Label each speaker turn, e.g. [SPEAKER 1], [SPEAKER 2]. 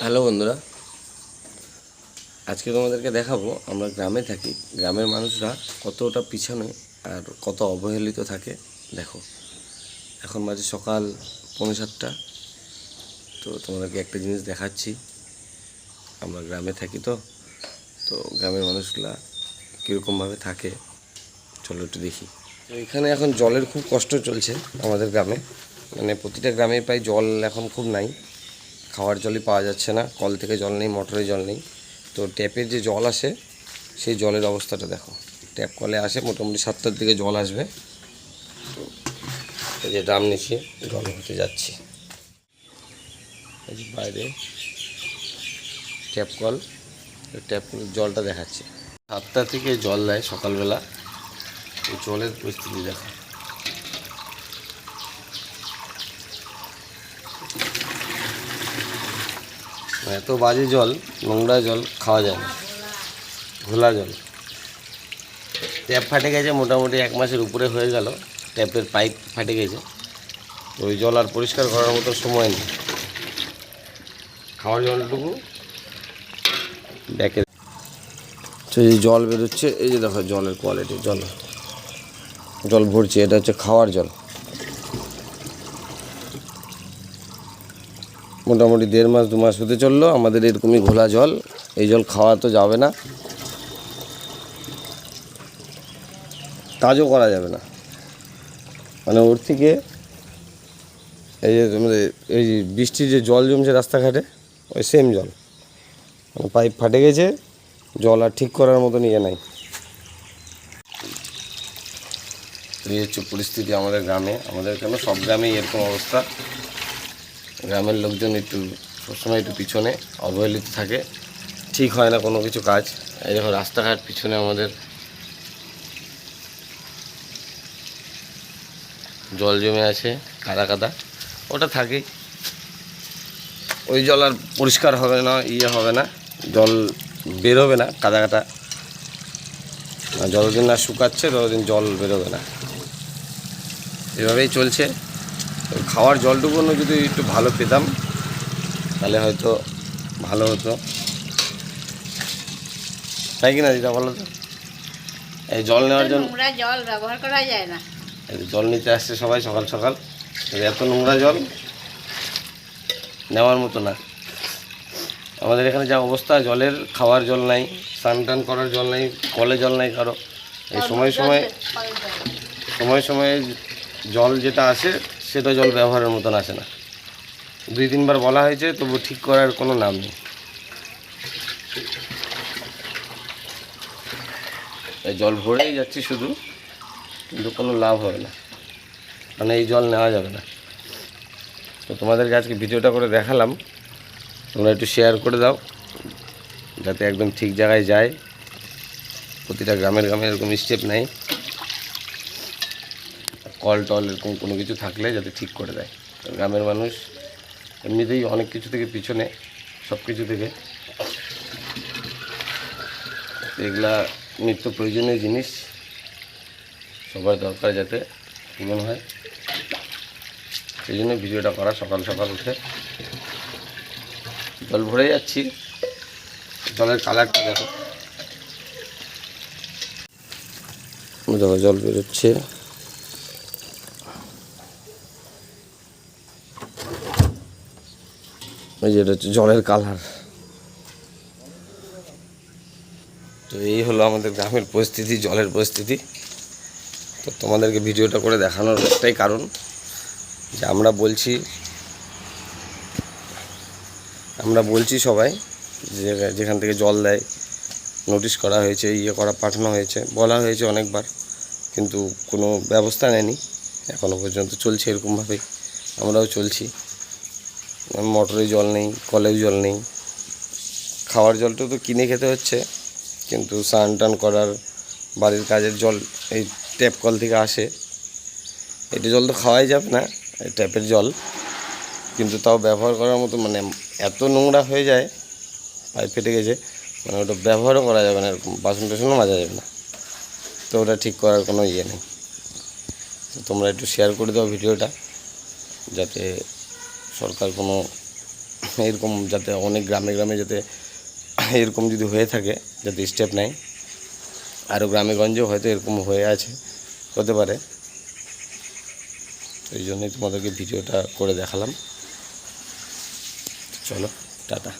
[SPEAKER 1] Hello বন্ধুরা। আজকে তোমাদেরকে দেখাবো, আমরা গ্রামে থাকি। গ্রামের মানুষরা কতটা পিছনে আর কত অবহেলিত থাকে, দেখো। এখন বাজে সকাল পৌনে সাতটা। তো তোমাদেরকে একটা জিনিস দেখাচ্ছি। আমরা গ্রামে থাকি তো তো গ্রামের মানুষগুলা কীরকমভাবে থাকে, চলো একটু দেখি। তো এখানে এখন জলের খুব কষ্ট চলছে আমাদের গ্রামে। মানে প্রতিটা গ্রামে প্রায় জল এখন খুব নাই। খাওয়ার জলই পাওয়া যাচ্ছে না, কল থেকে জল নেই মোটরে জল নেই। তো ট্যাপের যে জল আসে, সেই জলের অবস্থাটা দেখো। ট্যাপ কলে আসে, মোটামুটি সাতটার দিকে জল আসবে। তো যে ড্রাম নিচে জল হতে যাচ্ছে। বাইরে ট্যাপ কল ট্যাপ কলের জলটা দেখাচ্ছে। সাতটা থেকে জল দেয় সকালবেলা। জলের পরিস্থিতি দেখো এত বাজে জল, নোংরা জল, খাওয়া যায় না। ঘোলা জল। ট্যাপ ফাটে গেছে, মোটামুটি এক মাসের উপরে হয়ে গেল। ট্যাপের পাইপ ফাটে গেছে। ওই জল আর পরিষ্কার করার মতো সময় নেই। খাওয়ার জলটুকু ব্যাকে এই জল বেরোচ্ছে, এই যে দেখো জলের কোয়ালিটি জল। জল ভরছে, এটা হচ্ছে খাওয়ার জল। মোটামুটি দেড় মাস, দু মাস হতে চলল। আমাদের এরকমই ঘোলা জল। এই জল খাওয়া তো যাবে না। কাজও করা যাবে না। মানে ওর থেকে এই যে এই যে বৃষ্টির যে জল জমছে রাস্তাঘাটে, ওই সেম জল। মানে পাইপ ফাটে গেছে, জল আর ঠিক করার মতো নিয়ে নাই। এই হচ্ছে পরিস্থিতি আমাদের গ্রামে। আমাদের কেন সব গ্রামেই এরকম অবস্থা। গ্রামের লোকজন একটু সবসময় একটু পিছনে অবহেলিত থাকে। ঠিক হয় না কোনো কিছু কাজ। এই দেখো রাস্তাঘাট পিছনে আমাদের। জল জমে আছে কাদা কাদা। ওটা থাকেই ওই জল আর পরিষ্কার হবে না ইয়ে হবে না। জল বেরোবে না কাদা কাটা আর যতদিন না শুকাচ্ছে ততদিন জল বেরোবে না। এভাবেই চলছে। খাওয়ার জলটুকুনো যদি একটু ভালো পেতাম তাহলে হয়তো ভালো হতো। তাই কি না দিদা বলো তো? এই জল নেওয়ার জন্য
[SPEAKER 2] জল ব্যবহার করা যায় না।
[SPEAKER 1] জল নিতে আসছে সবাই সকাল সকাল এত নোংরা জল নেওয়ার মতো না। আমাদের এখানে যা অবস্থা জলের খাওয়ার জল নাই স্নান টান করার জল নাই কলে জল নাই কারও। এই সময় সময় সময় সময়ে জল যেটা আসে সেটা জল ব্যবহারের মতন আসে না। দুই তিনবার বলা হয়েছে, তবু ঠিক করার কোনো নাম নেই। জল ভরেই যাচ্ছি শুধু, কিন্তু কোনো লাভ হবে না। মানে এই জল নেওয়া যাবে না। তো তোমাদেরকে আজকে ভিডিওটা করে দেখালাম। তোমরা একটু শেয়ার করে দাও, যাতে একদম ঠিক জায়গায় যায়। প্রতিটা গ্রামের গ্রামে এরকম স্টেপ নেয় কল টল এরকম কোনো কিছু থাকলে যাতে ঠিক করে দেয়। গ্রামের মানুষ এমনিতেই অনেক কিছু থেকে পিছনে, সব কিছু থেকে। এগুলা নিত্য প্রয়োজনীয় জিনিস। সবার দরকার যাতে পূরণ হয়। সেই জন্য ভিডিওটা করা, সকাল সকাল উঠে। জল ভরে যাচ্ছি। জলের কালারটা দেখো। দেখো জল বেরোচ্ছে। এই যে এটা হচ্ছে জলের কালার। তো এই হলো আমাদের গ্রামের পরিস্থিতি, জলের পরিস্থিতি। তো তোমাদেরকে ভিডিওটা করে দেখানোর একটাই কারণ যে আমরা বলছি আমরা বলছি সবাই যে যেখান থেকে জল দেয় নোটিশ করা হয়েছে ইয়ে করা, পাঠানো হয়েছে, বলা হয়েছে অনেকবার, কিন্তু কোনো ব্যবস্থা নেয়নি। এখনও পর্যন্ত চলছে এরকমভাবেই, আমরাও চলছি। মোটরে জল নেই কলেও জল নেই। খাওয়ার জলটা তো কিনে খেতে হচ্ছে, কিন্তু স্নান টান করার বাড়ির কাজের জল এই ট্যাপ কল থেকে আসে। এটা জল তো খাওয়াই যাবে না, এই ট্যাপের জল। কিন্তু তাও ব্যবহার করার মতো মানে এত নোংরা হয়ে যায় পাইপ ফেটে গেছে মানে ওটা ব্যবহারও করা যাবে না, এরকম বাসন টাসনও মাজা যাবে না। তো ওটা ঠিক করার কোনো ইয়ে নেই। তোমরা একটু শেয়ার করে দাও ভিডিওটা, যাতে সরকার কোনো এরকম যাতে অনেক গ্রামে গ্রামে যাতে এরকম যদি হয়ে থাকে, যাতে স্টেপ নেয়। আরও গ্রামে গঞ্জেও হয়তো এরকম হয়ে আছে, হতে পারে। এই জন্যই তোমাদেরকে ভিডিওটা করে দেখালাম। চলো, টাটা।